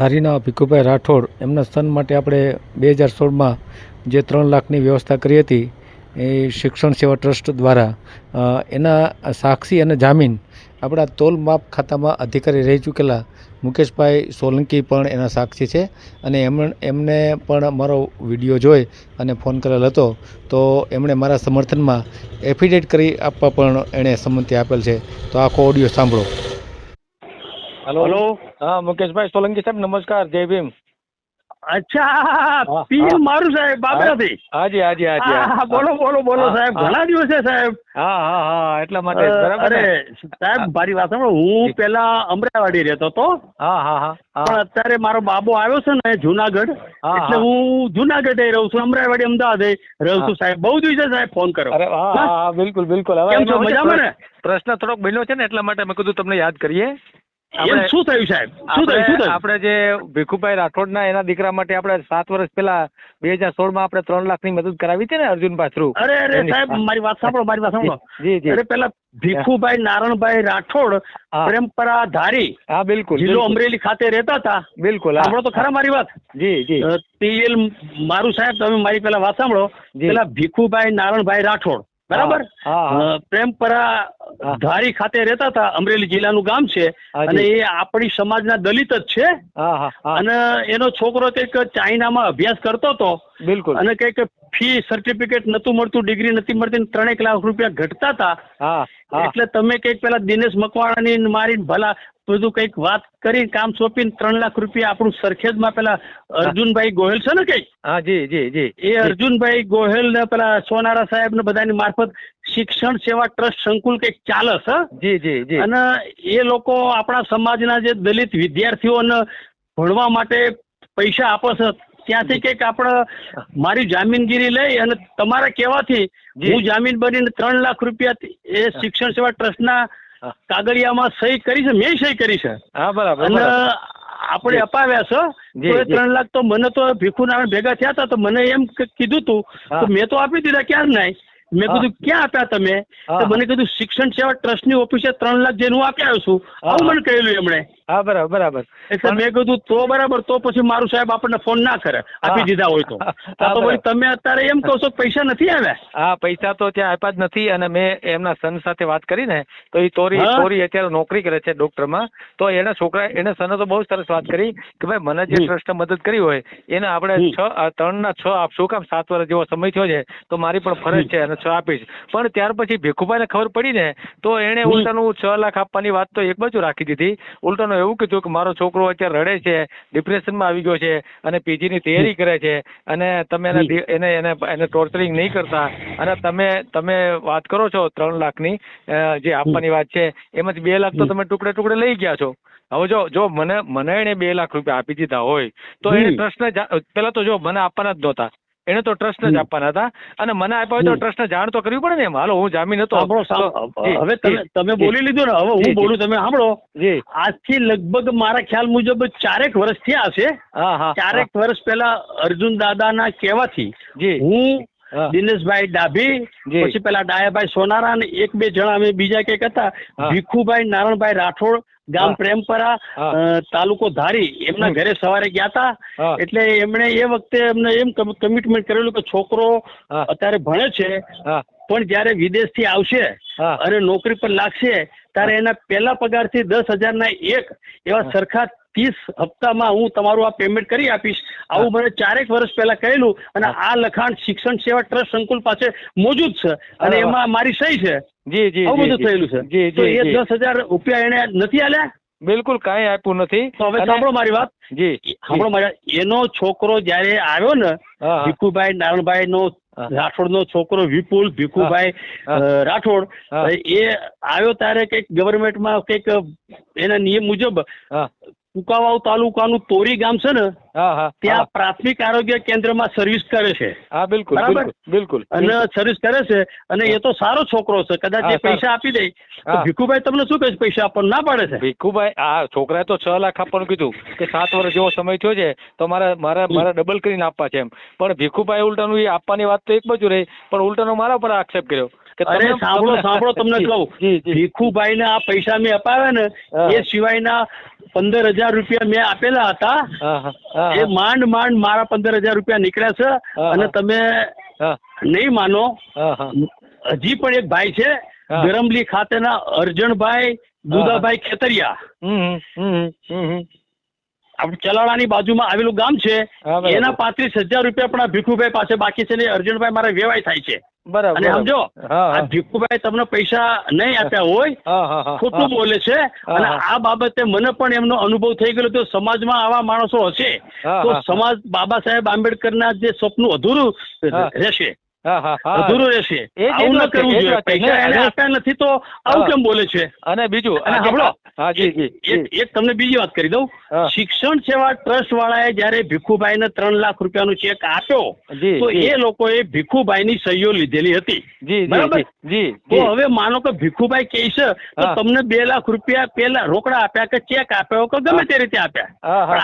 ધારીના ભીખુભાઈ રાઠોડ, એમના સન માટે આપણે બે હજાર સોળમાં જે ત્રણ લાખની વ્યવસ્થા કરી હતી, એ શિક્ષણ સેવા ટ્રસ્ટ દ્વારા એના સાક્ષી અને જામીન આપણા તોલ માપ ખાતામાં અધિકારી રહી ચૂકેલા મુકેશભાઈ સોલંકી પણ એના સાક્ષી છે અને એમ એમને પણ મારો વીડિયો જોઈ અને ફોન કરેલ હતો. તો એમણે મારા સમર્થનમાં એફિડેટ કરી આપવા પણ એણે સંમતિ આપેલ છે. તો આખો ઓડિયો સાંભળો. હલો હા મુકેશભાઈ સોલંકી સાહેબ નમસ્કાર જય ભીમ. અચ્છા હા, પીએમ. મારું સાહેબ બાબરાથી. હાજી હાજી હાજી બોલો બોલો બોલો સાહેબ ઘણા દિવસે સાહેબ. હા હા હા એટલા માટે બરાબર સાહેબ મારી વાત સાંભળો હું પેલા અમરાવાડી રહેતો હતો. હા હા હા પણ અત્યારે મારો બાબો આવ્યો છે ને જુનાગઢ એટલે હું. જુનાગઢ રહું છું અમરાવાડી અમદાવાદ રહું છું સાહેબ. બહુ દિવસે સાહેબ ફોન કરો અરે હા બિલકુલ બિલકુલ. હવે મજામાં ને? પ્રશ્ન થોડોક બન્યો છે ને એટલા માટે મેં કીધું તમને યાદ કરીએ. શું થયું સાહેબ? શું થયું? શું આપણે થયું? આપણે જે ભીખુભાઈ રાઠોડના એના દીકરા માટે આપણે સાત વર્ષ પહેલા બે હજાર સોળમાં આપણે ત્રણ લાખની મદદ કરાવી હતી ને અર્જુનભાઈ થ્રુ અરે અરે સાહેબ મારી વાત સાંભળો મારી વાત સાંભળો. જી જી અરે પેલા ભીખુભાઈ નારણભાઈ રાઠોડ પરંપરા ધારી હા બિલકુલ જિલ્લો અમરેલી ખાતે રહેતા હતા. બિલકુલ. સાંભળો તો ખરા મારી વાત. જી જી. ટીએલ મારું સાહેબ તમે મારી પેલા વાત સાંભળો. પેલા ભીખુભાઈ નારણભાઈ રાઠોડ. બરાબર? પ્રેમપરા ધારી ખાતે રહેતા હતા અમરેલી જિલ્લાનું ગામ છે. અને એ આપણી સમાજના દલિત જ છે. અને એનો છોકરો કંઈક ચાઇનામાં અભ્યાસ કરતો હતો. બિલકુલ. અને કંઈક ફી સર્ટિફિકેટ નતું મળતું ડિગ્રી નથી મળતી ત્રણેક લાખ રૂપિયા ઘટતા હતા. એટલે તમે કંઈક પેલા દિનેશ મકવાણાની ની મારી ભલા બધું કંઈક વાત કરી કામ સોંપીને ત્રણ લાખ રૂપિયા આપણું સરખેજમાં પેલા અર્જુનભાઈ ગોહિલ છે ને કંઈક? હા જી જી જી. એ અર્જુનભાઈ ગોહેલ ને પેલા સોનારા સાહેબ ને બધાની મારફત શિક્ષણ સેવા ટ્રસ્ટ સંકુલ કંઈક ચાલે છે જી જી જી. અને એ લોકો આપણા સમાજના જે દલિત વિદ્યાર્થીઓને ભણવા માટે પૈસા આપે છે ત્યાંથી કંઈક આપણે મારી જામીનગીરી લઈ અને તમારા કહેવાથી જી. હું જામીન બનીને ત્રણ લાખ રૂપિયા એ શિક્ષણ સેવા ટ્રસ્ટના. કાગળિયામાં સહી કરી છે મેં સહી કરી છે. હા બરાબર અને આપણે અપાવ્યા છે. તો ત્રણ લાખ તો મને તો ભીખુ ના ભેગા થયા હતા તો મને એમ કીધું તું તો મેં તો આપી દીધા ક્યાં નહીં? મેં કીધું ક્યાં આપ્યા તમે? તો મને કીધું શિક્ષણ સેવા ટ્રસ્ટની ઓફિસે ત્રણ લાખ જેનું આપી આવ્યો છું. આવું. મને કહેલું એમણે. હા બરાબર બરાબર. એટલે મેં કીધું તો બરાબર તો પછી મારું સાહેબ આપણને ફોન ના કરે આપી દીધા હોય તો. તો પછી તમે અત્યારે એમ કહો છો પૈસા નથી આવ્યા? હા પૈસા તો ત્યાં આપ્યા જ નથી અને મેં એમના સન સાથે વાત કરી ને તો એ તોરી તોરી અત્યારે નોકરી કરે છે ડોક્ટરમાં તો એના છોકરા એના સને તો બહુ સરસ વાત કરી કે ભાઈ મને જે ટ્રસ્ટ મદદ કરી હોય એને આપણે છ ત્રણ ત્રણના છ આપશું કામ સાત વર્ષ જેવો સમય થયો છે તો મારી પણ ફરજ છે અને છ આપીશ. પણ ત્યાર પછી ભીખુભાઈને ખબર પડી ને તો એણે ઉલટાનું છ લાખ આપવાની વાત તો એક બાજુ રાખી દીધી. ઉલટાનું એવું કીધું કે મારો છોકરો અત્યારે રડે છે ડિપ્રેશનમાં આવી ગયો છે અને પીજીની તૈયારી કરે છે અને તમે એને એને એને એને ટોર્ચરિંગ નહીં કરતા. અને તમે તમે વાત કરો છો ત્રણ લાખની જે આપવાની વાત છે એમાંથી બે લાખ તો તમે ટુકડે ટુકડે લઈ ગયા છો. હવે જો જો મને મને એને બે લાખ રૂપિયા આપી દીધા હોય તો એને. ટ્રસ્ટને પેલા તો જો મને આપવાના જ નહોતા. એને તો ટ્રસ્ટને જ આપવાના હતા. અને મને આપ્યા હોય તો. ટ્રસ્ટને જાણ તો કરવી પડે ને એમ. હાલો હું જામીન હતો. હવે તમે તમે બોલી લીધું ને હવે. હું બોલું તમે સાંભળો. આજથી લગભગ મારા ખ્યાલ મુજબ ચારેક વર્ષ થયા હશે. ચારેક વર્ષ પહેલા અર્જુન દાદાના કહેવાથી જી. હું હા. દિનેશભાઈ ડાભી પછી પેલા ડાયાભાઈ સોનારા અને એક બે જણા અમે બીજા કંઈક હતા. ભીખુભાઈ નારણભાઈ રાઠોડ ગામ. પ્રેમપરા તાલુકો ધારી. એમના ઘરે સવારે ગયા હતા. એટલે એમણે એ વખતે એમને એમ કમિટમેન્ટ કરેલું કે છોકરો અત્યારે ભણે છે પણ જ્યારે વિદેશથી આવશે અને નોકરી પર લાગશે ત્યારે એના પહેલા પગારથી દસ હજારના એક એવા સરખા ત્રીસ હપ્તામાં હું તમારું આ પેમેન્ટ કરી આપીશ. આવું મને ચારેક વર્ષ પહેલા કહેલું અને આ લખાણ શિક્ષણ સેવા ટ્રસ્ટ સંકુલ પાસે મોજૂદ છે અને એમાં મારી સહી છે. જી જી આવું બધું થયેલું છે. તો એ દસ હજાર રૂપિયા એને નથી આલ્યા? બિલકુલ કાંઈ આપ્યું નથી. તો હવે સાંભળો મારી વાત. જી. સાંભળો મારી એનો છોકરો જ્યારે આવ્યો ને. ભીખુભાઈ નારણભાઈ નો રાઠોડ નો છોકરો વિપુલ ભીખુભાઈ રાઠોડ એ આવ્યો ત્યારે કંઈક ગવર્મેન્ટમાં કંઈક એના નિયમ મુજબ કુકાવાવ તાલુકાનું તોરી ગામ છે ને હા હા ત્યાં પ્રાથમિક આરોગ્ય કેન્દ્રમાં સર્વિસ કરે છે. હા બિલકુલ? બિલકુલ અને સર્વિસ કરે છે અને એ તો સારો છોકરો છે. કદાચ એ પૈસા આપી દે. તો ભીખુભાઈ તમને શું કહે છે? પૈસા આપણને ના પાડે છે? ભીખુભાઈ આ છોકરાએ તો છ લાખ આપવાનું કીધું કે સાત વર્ષ જેવો સમય થયો છે તો મારે મારે મારા મારે ડબલ કરીને આપવા છે એમ. પણ ભીખુભાઈ ઉલટાનું એ આપવાની વાત તો એક બાજુ રહી પણ ઉલટાનો મારા પર આક્ષેપ કર્યો. કે અરે સાંભળો સાંભળો તમને કહું. ભીખુભાઈ ને આ પૈસા મેં અપાવ્યા ને. એ સિવાયના પંદર હજાર રૂપિયા મેં આપેલા હતા. એ માંડ માંડ મારા પંદર હજાર રૂપિયા નીકળ્યા છે અને તમે નહીં માનો. હજી પણ એક ભાઈ છે ગરમલી ખાતેના અર્જણભાઈ દુદાભાઈ ખેતરિયા. ચલાળાની બાજુમાં આવેલું ગામ છે એના પાંત્રીસ હજાર રૂપિયા પણ ભીખુભાઈ પાસે બાકી છે ને અર્જુનભાઈ મારા વેવાય થાય છે. બરાબર અને સમજો આ ભીખુભાઈ તમને પૈસા નહીં આપ્યા હોય ખોટું બોલે છે અને આ બાબતે મને પણ એમનો અનુભવ થઈ ગયો તો સમાજમાં આવા માણસો હશે તો સમાજ બાબા સાહેબ આંબેડકરના જે સ્વપ્ન અધૂરું. રહેશે. અધૂરું રહેશે. આવું ન કરવું જોઈએ. પૈસા એને અને- નથી તો આવું કેમ બોલે છે? અને બીજું અને સાંભળો. એક તમને બીજી વાત કરી દઉં. શિક્ષણ સેવા ટ્રસ્ટ વાળાએ જયારે ભીખુભાઈને ત્રણ લાખ રૂપિયાનો ચેક આપ્યો તો એ લોકોએ ભીખુભાઈની સહીઓ લીધેલી હતી. બરાબર? જી તો હવે માનો કે ભીખુભાઈ કહે છે તો તમને બે લાખ રૂપિયા પેલા રોકડા આપ્યા કે ચેક આપ્યો કે ગમે તે રીતે આપ્યા?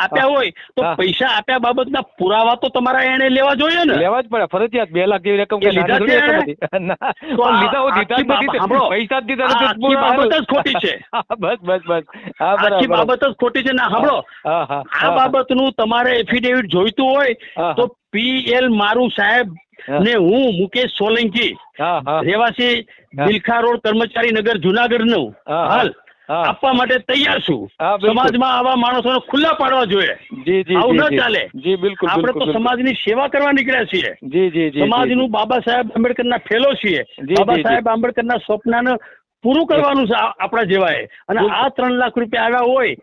આપ્યા હોય તો પૈસા આપ્યા બાબતના પુરાવા તો તમારા એને લેવા જોઈએ ને. લેવા જ પડે. ફરજિયાત બે લાખ જેવી રકમ એ લીધા થોડી રકમ હતી. ના, તો પણ આ લીધા હું દીધા નથી. પૈસા જ દીધા નથી. બાબત જ ખોટી છે. બસ બસ બસ હા બરાબર બાબત જ ખોટી છે ના સાંભળો આ બાબતનું તમારે એફિડેવિટ જોઈતું હોય તો તો પીએલ મારું સાહેબ. ને હું મુકેશ સોલંકી હા હા રહેવાસી દિલખા રોડ કર્મચારી નગર જુનાગઢનું. હાલ. આપવા માટે તૈયાર છું. સમાજમાં આવા માણસોને ખુલ્લા પાડવા જોઈએ. જી જી આવું ન ચાલે. જી બિલકુલ આપણે તો. સમાજની સેવા કરવા નીકળ્યા છીએ. જી જી જી સમાજનું બાબા સાહેબ આંબેડકરના ફેલો છીએ. બાબા. સાહેબ આંબેડકરના સ્વપ્નને પૂરું કરવાનું છે આપણા જેવાએ. અને આ ત્રણ લાખ રૂપિયા આવ્યા હોય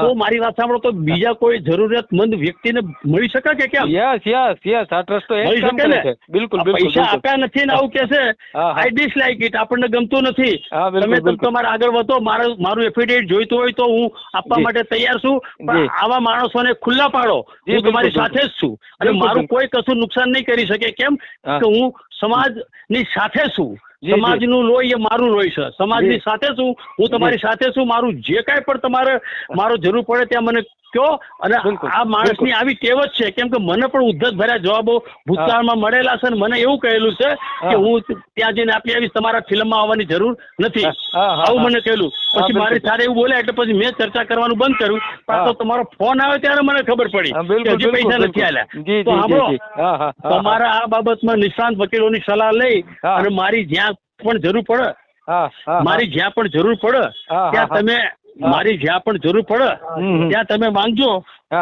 તો મારી વાત સાંભળો તો બીજા કોઈ જરૂરિયાતમંદ વ્યક્તિને મળી શકે કે કેમ? યસ યસ યસ આ ટ્રસ્ટ તો મળી શકે ને? બિલકુલ પૈસા આપ્યા નથી ને આવું કે છે? હા, હા. આઈ ડિસલાઇક ઇટ આપણને ગમતું નથી. તમે તમ તમારે આગળ વધો મારું મારું એફિડેવિટ જોઈતું હોય તો હું આપવા માટે તૈયાર છું પણ આવા માણસોને ખુલ્લા પાડો. હું તમારી સાથે જ છું. અને મારું કોઈ કશું નુકસાન નહીં કરી શકે. કેમ. કે હું સમાજની સાથે છું. સમાજનું લોહી એ મારું લોહી છે. સમાજની સાથે છું હું તમારી સાથે છું મારું જે કાંઈ પણ તમારે મારો જરૂર પડે ત્યાં મને કયો અને આ માણસની આવી ટેવ જ છે કેમ કે મને પણ ઉદ્ધત ભર્યા જવાબો ભૂતકાળમાં મળેલા છે અને મને એવું કહેલું છે કે હું. ત્યાં જઈને આપી આવીશ તમારા ફિલ્મમાં આવવાની જરૂર નથી. આવું મને કહેલું. પછી. મારી સાથે એવું બોલ્યા એટલે પછી મેં ચર્ચા કરવાનું બંધ કર્યું. પણ તો તમારો ફોન આવ્યો ત્યારે મને ખબર પડી કે હજી પૈસા નથી જી તો સાંભળો તમારા આ બાબતમાં નિષ્ણાંત વકીલોની સલાહ લઈ અને મારી જ્યાં પણ જરૂર પડે. મારી જ્યાં પણ જરૂર પડે ત્યાં તમે મારી જ્યાં પણ જરૂર પડે. ત્યાં તમે માંગજો.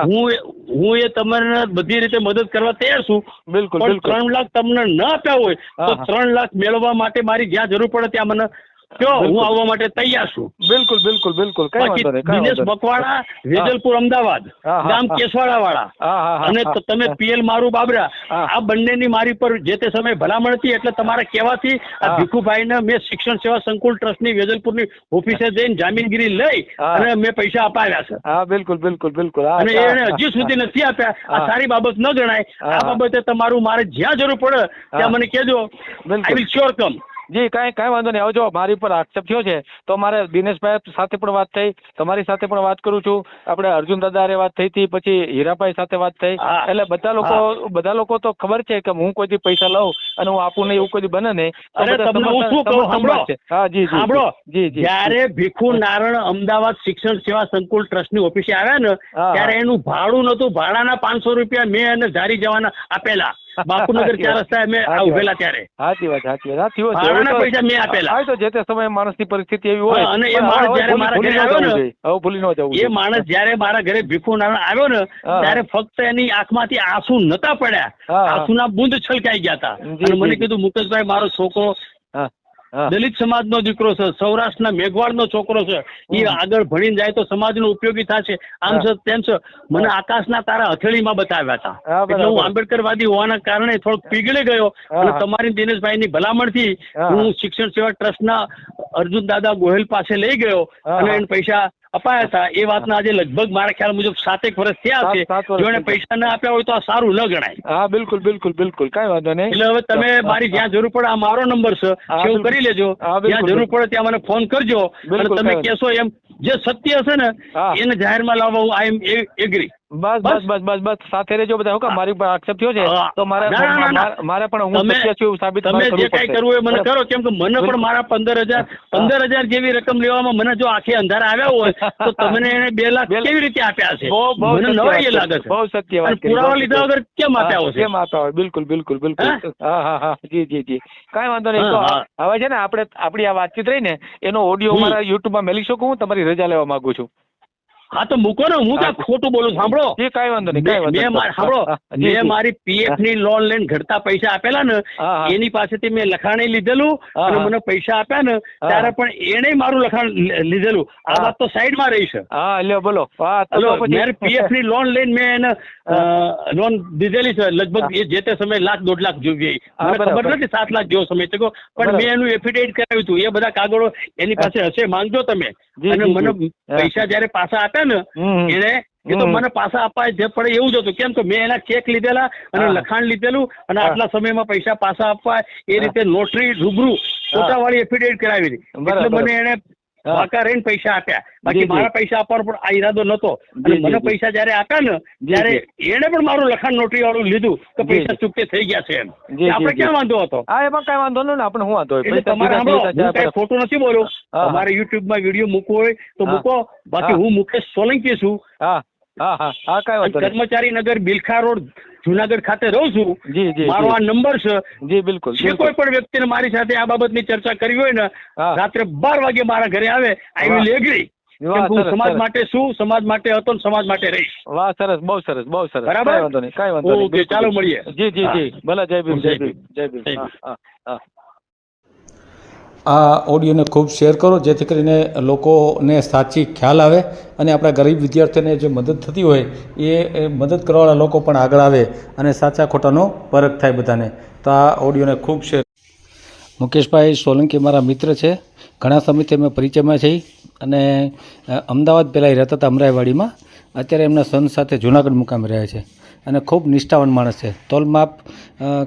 હું. હું એ તમને બધી રીતે મદદ કરવા તૈયાર છું. બિલકુલ ત્રણ લાખ તમને ન આપ્યા હોય તો ત્રણ લાખ મેળવવા માટે મારી જ્યાં જરૂર પડે ત્યાં મને કહો હું. આવવા માટે તૈયાર છું. બિલકુલ બિલકુલ બિલકુલ. કઈ વાંધો નહીં દિનેશ બકવાડા વેજલપુર અમદાવાદ. હા, હા, ગામ કેસવાડા વાળા હા હા હા અને તમે પીએલ મારું બાબરા આ બંનેની મારી પર જે તે સમયે ભલામણ હતી એટલે તમારા કહેવાથી આ ભીખુભાઈને મેં શિક્ષણ સેવા સંકુલ ટ્રસ્ટની વેજલપુરની ઓફિસે જઈને જામીનગીરી લઈ અને મેં પૈસા અપાવ્યા છે. હા બિલકુલ બિલકુલ બિલકુલ. અને એને. હજી સુધી નથી આપ્યા. આ સારી બાબત ન ગણાય આ બાબતે તમારું મારે જ્યાં જરૂર પડે ત્યાં મને કહેજો. બિલકુલ. આઈ વિલ શ્યોર કમ જી કાંઈ કાંઈ વાંધો નહીં. આવજો મારી પર આક્ષેપ થયો છે તો મારે દિનેશભાઈ સાથે પણ વાત થઈ તમારી સાથે પણ વાત કરું છું. આપણે અર્જુન દાદા વાત થઈ હતી પછી હીરાભાઈ સાથે વાત થઈ. એટલે બધા લોકો બધા લોકો તો ખબર છે કે હું કોઈથી પૈસા લઉં અને હું આપું નહીં એવું કોઈ બને નહીં. અરે તમને હું શું કહું? સાંભળો હા જી જી સાંભળો. જી જી જ્યારે ભીખુ નારણ અમદાવાદ શિક્ષણ સેવા સંકુલ ટ્રસ્ટની ઓફિસે આવ્યા ને ત્યારે એનું ભાડું નતું ભાડાના પાંચસો રૂપિયા મેં એને ધારી જવાના આપેલા. બાપુનગર ચાર રસ્તા મેં ઉભેલા ત્યારે. સાચી વાત સાચી વાત. થયું છે. પૈસા મેં આપેલા. હા, તો જે તે સમયે માણસની પરિસ્થિતિ એવી હોય અને એ માણસ જ્યારે મારા ઘરે આવ્યો ને, હવે ભૂલી ન જવું એ માણસ જ્યારે મારા ઘરે ભીખુ નારાયણ આવ્યો ને ત્યારે ફક્ત એની આંખમાંથી આંસુ નતા પડ્યા. આંસુના બુંદ છલકાઈ ગયા હતા. અને મને કીધું મુકેશભાઈ મારો છોકરો દલિત સમાજનો દીકરો છે સૌરાષ્ટ્રના મેઘવાળનો છોકરો છે એ આગળ ભણીને જાય તો સમાજનો ઉપયોગી થશે. આમ છે તેમ છે. મને આકાશના તારા હથેળીમાં બતાવ્યા હતા એટલે હું આંબેડકરવાદી હોવાના કારણે થોડોક પીગળી ગયો અને. તમારી દિનેશભાઈની ભલામણથી હું. શિક્ષણ સેવા ટ્રસ્ટના અર્જુન દાદા ગોહિલ પાસે લઈ ગયો અને એને પૈસા અપાયા હતા. એ વાતના આજે લગભગ મારા ખ્યાલ મુજબ સાતેક વર્ષ થયા છે. જો એને પૈસા ના આપ્યા હોય તો આ સારું ન ગણાય. હા બિલકુલ બિલકુલ બિલકુલ. કઈ વાંધો નહીં. એટલે હવે તમે મારી જ્યાં જરૂર પડે આ મારો નંબર છે. સેવ કરી લેજો. જ્યાં જરૂર પડે ત્યાં મને ફોન કરજો. અને તમે કેશો કહેશો એમ જે સત્ય હશે ને એને જાહેરમાં લાવવા હું આઈ એમ એગ્રી બસ બસ બસ. બસ બસ સાથે રહેજો બધા. હું મારી ઉપર આક્ષેપ થયો છે તો મારે. મારે- પણ હું સત્ય છું એવું સાબિત તમે જે કઈ કરવું એ મને. કરો. કેમ કે મને પણ મારા પંદર હજાર પંદર હજાર જેવી રકમ લેવામાં મને જો આખી અંધારા આવ્યા હોય તો તમને એને બે લાખ કેવી રીતે આપ્યા છે મને નવાઈ લાગે છે. બહુ સત્ય વાત પુરાવા લીધા. વગર કેમ આપ્યા હોય કેમ આપ્યા હોય? બિલકુલ બિલકુલ બિલકુલ. હા. હા હા જી જી જી. કાંઈ વાંધો નહીં. હવે છે ને આપણે આપણી આ વાતચીત રહી ને એનો ઓડિયો. મારા યુટ્યુબમાં મેલી શકું હું? તમારી રજા લેવા માંગુ છું. હા તો મૂકો ને હું ક્યાં ખોટું બોલું. સાંભળો. જી કઈ વાંધો નહીં કાંઈ મેં વાંધો મેં સાંભળો મેં મારી પીએફની લોન લઈને ઘડતા પૈસા આપેલા ને. એની પાસેથી મેં લખાણી લીધેલું અને મને પૈસા આપ્યા ને ત્યારે પણ એને મારું લખાણ લીધેલું. આ વાત તો સાઈડમાં રહી છે. હા લ્યો બોલો. હા મેં પીએફની લોન લઈને મેં એને લોન દીધેલી છે. લગભગ એ જે તે સમયે લાખ દોઢ લાખ જોવી. મને ખબર નથી સાત લાખ જેવો સમય ચૂક્યો પણ. મેં એનું એફિડેવિટ કરાવ્યું હતું. એ બધા કાગળો એની પાસે હશે. માંગજો તમે. અને મને પૈસા જયારે પાછા આપ્યા ને એને એ તો મને પાછા અપાય જે પડે એવું જ હતું. કેમ કે મેં એના ચેક લીધેલા અને લખાણ લીધેલું અને. આટલા સમયમાં પૈસા પાછા આપવા એ રીતે નોટરી રૂબરૂ ફોટાવાળી એફિડેવિટ કરાવી એટલે મને એને રહીને પૈસા આપ્યા. બાકી. મારા પૈસા આપવાનો પણ આ ઈરાદો નતો અને મને પૈસા જયારે આપ્યા ને ત્યારે એને પણ મારું લખાણ નોટરી વાળું લીધું કે પૈસા. ચૂકતે થઈ ગયા છે એમ. આપણે ક્યાં વાંધો હતો? હા એમાં કઈ વાંધો નહીં આપણે શું વાંધો એટલે તમારે ખોટું નથી બોલ્યો હા. યુટ્યુબમાં વીડિયો મૂકવો હોય તો મૂકો. બાકી હું. મુકેશ સોલંકી છું. હા. હા હા. હા કઈ વાંધો કર્મચારી નગર બિલખા રોડ જુનાગઢ ખાતે રહું છું. જી જી મારો આ નંબર છે. જી બિલકુલ જે કોઈ પણ વ્યક્તિને મારી સાથે આ બાબતની ચર્ચા કરવી હોય ને રાત્રે બાર વાગે મારા ઘરે આવે આઈ વિલ એગ્રી હું સમાજ માટે શું સમાજ માટે હતો ને સમાજ માટે રહીશ. વાહ સરસ બહુ સરસ બહુ સરસ. બરાબર? વાંધો નહીં કાંઈ વાંધો નહીં ચાલો મળીએ. જી જી જી. ભલે જય ભીમ જય જય ભીમ. જય ભીમ. હા હા. આ ઓડિયોને ખૂબ શેર કરો, જેથી કરીને લોકોને સાચી ખ્યાલ આવે અને આપણા ગરીબ વિદ્યાર્થીઓને જે મદદ થતી હોય, એ મદદ કરવાવાળા લોકો પણ આગળ આવે અને સાચા ખોટાનો પરખ થાય બધાને. તો આ ઓડિયોને ખૂબ શેર મુકેશભાઈ સોલંકી મારા મિત્ર છે. ઘણા સમયથી અમે પરિચયમાં છીએ અને અમદાવાદ પહેલાં રહેતા હતા અમરાઈવાડીમાં. અત્યારે એમના સન સાથે જુનાગઢ મુકામે રહે છે. અને ખૂબ નિષ્ઠાવાન માણસ છે. તોલમાપ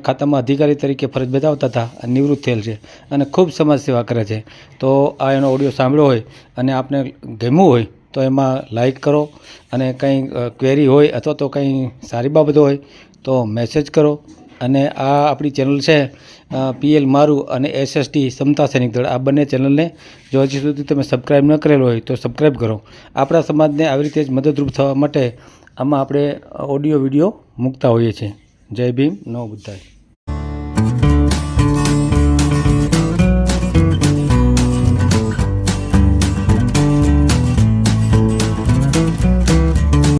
ખાતામાં અધિકારી તરીકે ફરજ બજાવતા હતા નિવૃત્ત થયેલ છે અને ખૂબ સમાજ સેવા કરે છે. તો આ એનો ઓડિયો સાંભળ્યો હોય અને આપને ગમ્યું હોય તો એમાં લાઈક કરો અને કંઈ ક્વેરી હોય અથવા તો કંઈ સારી બાબતો હોય તો મેસેજ કરો. અને આ આપણી ચેનલ છે પીએલ મારું અને એસએસટી સમતા સૈનિક દળ. આ બંને ચેનલને જો હજી સુધી તમે સબસ્ક્રાઈબ ન કરેલો હોય તો સબસ્ક્રાઈબ કરો. આપણા સમાજને આવી રીતે જ મદદરૂપ થવા માટે આમાં આપણે ઓડિયો વીડિયો મૂકતા હોઈએ છીએ. જય ભીમ, નવ બુદ્ધાય.